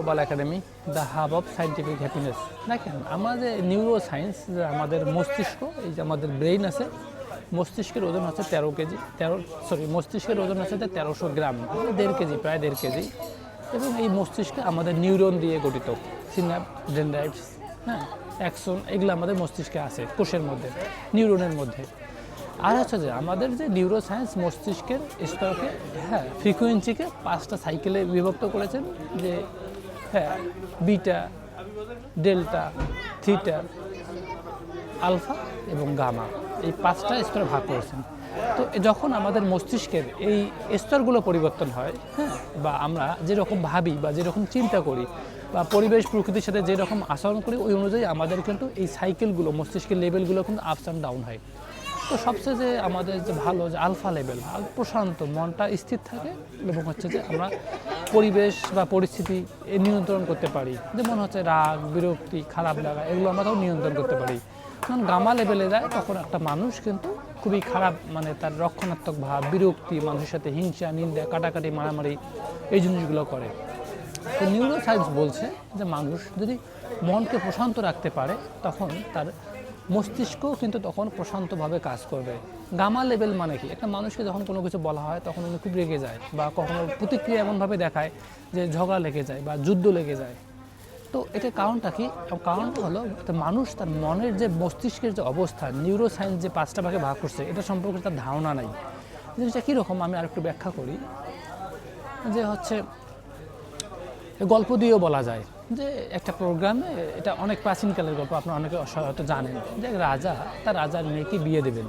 Global academy the hub of scientific happiness দেখেন, আমরা যে নিউরো সায়েন্স যে আমাদের মস্তিষ্ক, এই যে আমাদের ব্রেইন আছে, মস্তিষ্কের ওজন হচ্ছে তেরো কেজি, তেরো সরি মস্তিষ্কের ওজন হচ্ছে তেরোশো গ্রাম, দেড় কেজি, প্রায় দেড় কেজি। এবং এই মস্তিষ্ক আমাদের নিউরন দিয়ে গঠিত সিনাপ ডেন্ড্রাইটস হ্যাঁ অ্যাকশন এগুলো আমাদের মস্তিষ্কে আছে, কোষের মধ্যে নিউরনের মধ্যে। আর হচ্ছে যে আমাদের যে নিউরো সায়েন্স মস্তিষ্কের স্তরকে হ্যাঁ ফ্রিকুয়েন্সিকে পাঁচটা সাইকেলে বিভক্ত করেছেন, যে হ্যাঁ বিটা, ডেল্টা, থিটা, আলফা এবং গামা এই পাঁচটা স্তরে ভাগ করেছেন। তো যখন আমাদের মস্তিষ্কের এই স্তরগুলো পরিবর্তন হয় হ্যাঁ বা আমরা যেরকম ভাবি বা যেরকম চিন্তা করি বা পরিবেশ প্রকৃতির সাথে যেরকম আচরণ করি, ওই অনুযায়ী আমাদের কিন্তু এই সাইকেলগুলো মস্তিষ্কের লেভেলগুলো কিন্তু আপস অ্যান্ড ডাউন হয়। তো সবচেয়ে যে আমাদের যে ভালো যে আলফা লেভেল প্রশান্ত মনটা স্থির থাকে এবং হচ্ছে যে আমরা পরিবেশ বা পরিস্থিতি নিয়ন্ত্রণ করতে পারি। যেমন হচ্ছে রাগ, বিরক্তি, খারাপ লাগা, এগুলো আমরা তাও নিয়ন্ত্রণ করতে পারি। যখন গামা লেভেলে যায়, তখন একটা মানুষ কিন্তু খুবই খারাপ মানে তার রক্ষণাত্মক ভাব, বিরক্তি, মানুষের সাথে হিংসা, নিন্দা, কাটাকাটি, মারামারি, এই জিনিসগুলো করে। তো নিউরো সায়েন্স বলছে যে মানুষ যদি মনকে প্রশান্ত রাখতে পারে, তখন তার মস্তিষ্কও কিন্তু তখন প্রশান্তভাবে কাজ করবে। গামা লেভেল মানে কি? একটা মানুষকে যখন কোনো কিছু বলা হয়, তখন উনি খুব রেগে যায় বা কখনো প্রতিক্রিয়া এমনভাবে দেখায় যে ঝগড়া লেগে যায় বা যুদ্ধ লেগে যায়। তো এটার কারণটা কি? কারণটা হলো মানুষ তার মনের যে মস্তিষ্কের যে অবস্থা নিউরো সায়েন্স যে পাঁচটা ভাগে ভাগ করছে, এটা সম্পর্কে তার ধারণা নাই। জিনিসটা কীরকম? আমি আরেকটু ব্যাখ্যা করি। যে হচ্ছে, গল্প দিয়েও বলা যায় যে একটা প্রোগ্রামে এটা অনেক প্রাচীনকালের গল্প, আপনারা অনেকে হয়তো জানেন। যে রাজা, তার রাজার মেয়েকে বিয়ে দেবেন।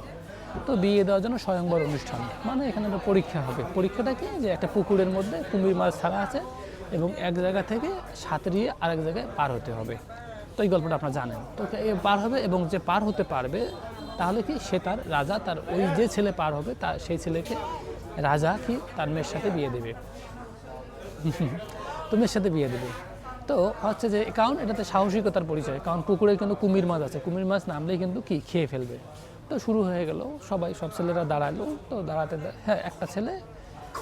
তো বিয়ে দেওয়ার জন্য স্বয়ংবর অনুষ্ঠান। মানে এখানে একটা পরীক্ষা হবে। পরীক্ষাটা কি? যে একটা পুকুরের মধ্যে কুমির মাছ ছাড়া আছে এবং এক জায়গা থেকে সাঁতরিয়ে আরেক জায়গায় পার হতে হবে। তো এই গল্পটা আপনারা জানেন। তো পার হবে এবং যে পার হতে পারবে, তাহলে কি সে তার রাজা, তার ওই যে ছেলে পার হবে তার সেই ছেলেকে রাজা কি তার মেয়ের সাথে বিয়ে দেবে? তো মেয়ের সাথে বিয়ে দেবে। তো হচ্ছে যে, কারণ এটাতে সাহসিকতার পরিচয়, কারণ পুকুরে কিন্তু কুমির মাছ আছে। কুমির মাছ নামলেই কিন্তু কি, খেয়ে ফেলবে। তো শুরু হয়ে গেল, সবাই, সব ছেলেরা দাঁড়াল, তো দাঁড়াতে হ্যাঁ একটা ছেলে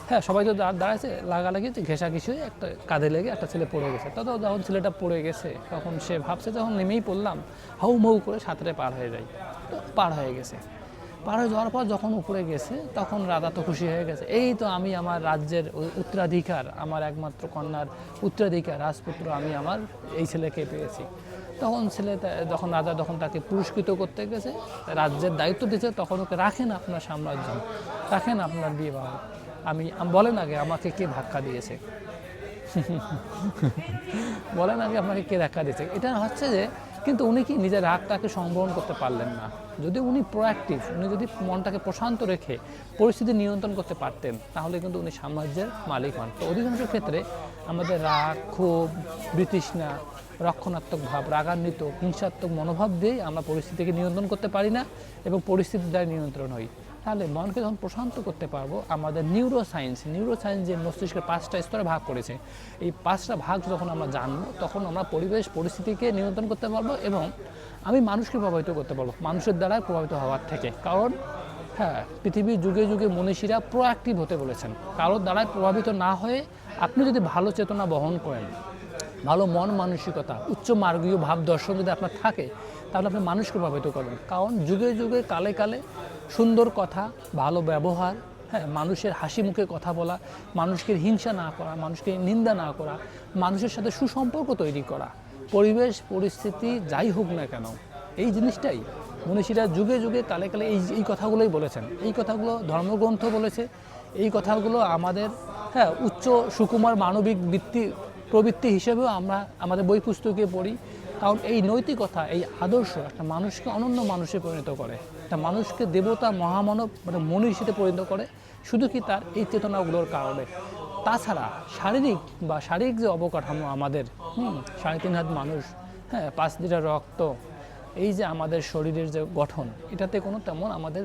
হ্যাঁ সবাই তো দা- দাঁড়াইছে, লাগালাগি ঘেঁষা ঘেঁষি হয়ে একটা কাঁধে লেগে একটা ছেলে পড়ে গেছে। তো যখন ছেলেটা পড়ে গেছে, তখন সে ভাবছে, যখন নেমেই পড়লাম হাউ মাউ করে সাঁতারে পার হয়ে যায় তো পার হয়ে গেছে। পার হয়ে যাওয়ার পর যখন উপরে গেছে, তখন রাজা তো খুশি হয়ে গেছে। এই তো আমি আমার রাজ্যের উত্তরাধিকার, আমার একমাত্র কন্যার উত্তরাধিকার, রাজপুত্র আমি আমার এই ছেলেকে পেয়েছি। তখন ছেলে যখন রাজা যখন তাকে পুরস্কৃত করতে গেছে, রাজ্যের দায়িত্ব দিয়েছে, তখন ওকে রাখেন আপনার সাম্রাজ্য, রাখেন আপনার বিয়ে বাবা আমি বলেন আগে আমাকে কে ধাক্কা দিয়েছে? বলেন আগে আপনাকে কে ধাক্কা দিয়েছে? এটা হচ্ছে যে কিন্তু উনি কি নিজের রাগটাকে সংবরণ করতে পারলেন না? যদি উনি প্রোয়াক্টিভ উনি যদি মনটাকে প্রশান্ত রেখে পরিস্থিতি নিয়ন্ত্রণ করতে পারতেন, তাহলে কিন্তু উনি সাম্রাজ্যের মালিক হন। তো অধিকাংশ ক্ষেত্রে আমাদের রাগ, ক্ষোভ, বিতৃষ্ণা, রক্ষণাত্মক ভাব, রাগান্বিত, হিংসাত্মক মনোভাব দিয়েই আমরা পরিস্থিতিকে নিয়ন্ত্রণ করতে পারি না এবং পরিস্থিতি দ্বারা নিয়ন্ত্রণ হই। তাহলে মনকে যখন প্রশান্ত করতে পারব, আমাদের নিউরো সায়েন্স নিউরো সায়েন্স যে মস্তিষ্কের পাঁচটা স্তরে ভাগ করেছে, এই পাঁচটা ভাগ যখন আমরা জানব, তখন আমরা পরিবেশ পরিস্থিতিকে নিয়ন্ত্রণ করতে পারব এবং আমি মানুষকে প্রভাবিত করতে পারব, মানুষের দ্বারাই প্রভাবিত হওয়ার থেকে। কারণ হ্যাঁ পৃথিবীর যুগে যুগে মনীষীরা প্রোয়াক্টিভ হতে বলেছেন। কারোর দ্বারাই প্রভাবিত না হয়ে আপনি যদি ভালো চেতনা বহন করেন, ভালো মন মানসিকতা, উচ্চ মার্গীয় ভাব দর্শন যদি আপনার থাকে, তাহলে আপনি মানুষকে প্রভাবিত করবেন। কারণ যুগে যুগে, কালে কালে সুন্দর কথা, ভালো ব্যবহার হ্যাঁ মানুষের হাসি মুখে কথা বলা, মানুষকে হিংসা না করা, মানুষকে নিন্দা না করা, মানুষের সাথে সুসম্পর্ক তৈরি করা, পরিবেশ, পরিস্থিতি যাই হোক না কেন, এই জিনিসটাই। মনীষীরা যুগে যুগে কালে কালে এই এই কথাগুলোই বলেছেন। এই কথাগুলো ধর্মগ্রন্থ বলেছে, এই কথাগুলো আমাদের হ্যাঁ উচ্চ সুকুমার মানবিক বৃত্তি, প্রবৃত্তি হিসেবেও আমরা আমাদের বই পুস্তকে পড়ি। কারণ এই নৈতিকতা, এই আদর্শ একটা মানুষকে অনন্য মানুষে পরিণত করে। একটা মানুষকে দেবতা, মহামানব মানে মনীষীতে পরিণত করে, শুধু কি তার এই চেতনাগুলোর কারণে? তাছাড়া শারীরিক বা শারীরিক যে অবকাঠামো আমাদের সাড়ে তিন হাত মানুষ হ্যাঁ পাঁচ লিটার রক্ত, এই যে আমাদের শরীরের যে গঠন, এটাতে কোনো তেমন আমাদের,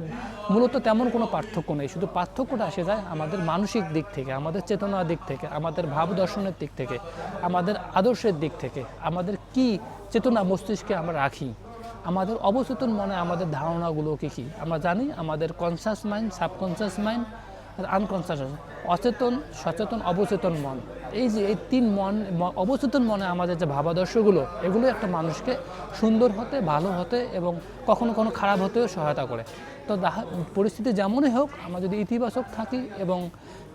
মূলত তেমন কোনো পার্থক্য নেই। শুধু পার্থক্যটা আসে যায় আমাদের মানসিক দিক থেকে, আমাদের চেতনার দিক থেকে, আমাদের ভাব দর্শনের দিক থেকে, আমাদের আদর্শের দিক থেকে, আমাদের কি চেতনা মস্তিষ্কে আমরা রাখি আমাদের অবচেতন মনে আমাদের ধারণাগুলো কী? কী আমরা জানি আমাদের conscious mind subconscious mind unconscious অচেতন, সচেতন, অবচেতন মন। এই যে এই তিন মন অবচেতন মনে আমাদের যে ভাবাদর্শগুলো এগুলো একটা মানুষকে সুন্দর হতে, ভালো হতে এবং কখনো কখনো খারাপ হতেও সহায়তা করে। তো পরিস্থিতি যেমনই হোক, আমরা যদি ইতিবাচক থাকি এবং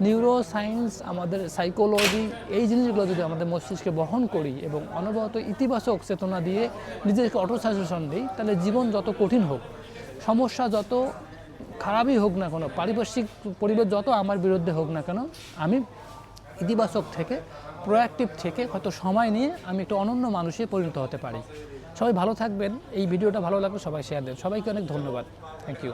নিউরো সায়েন্স আমাদের সাইকোলজি এই জিনিসগুলো যদি আমাদের মস্তিষ্কে বহন করি এবং অনবরত ইতিবাচক চেতনা দিয়ে নিজেকে অটো সাজেশন দিই, তাহলে জীবন যত কঠিন হোক, সমস্যা যত খারাপই হোক না কেন, পারিপার্শ্বিক পরিবেশ যত আমার বিরুদ্ধে হোক না কেন, আমি ইতিবাচক থেকে প্রোয়াক্টিভ থেকে হয়তো সময় নিয়ে আমি একটু অনন্য মানুষে পরিণত হতে পারি। সবাই ভালো থাকবেন, এই ভিডিওটা ভালো লাগলে সবাই শেয়ার দেন। সবাইকে অনেক ধন্যবাদ। Thank you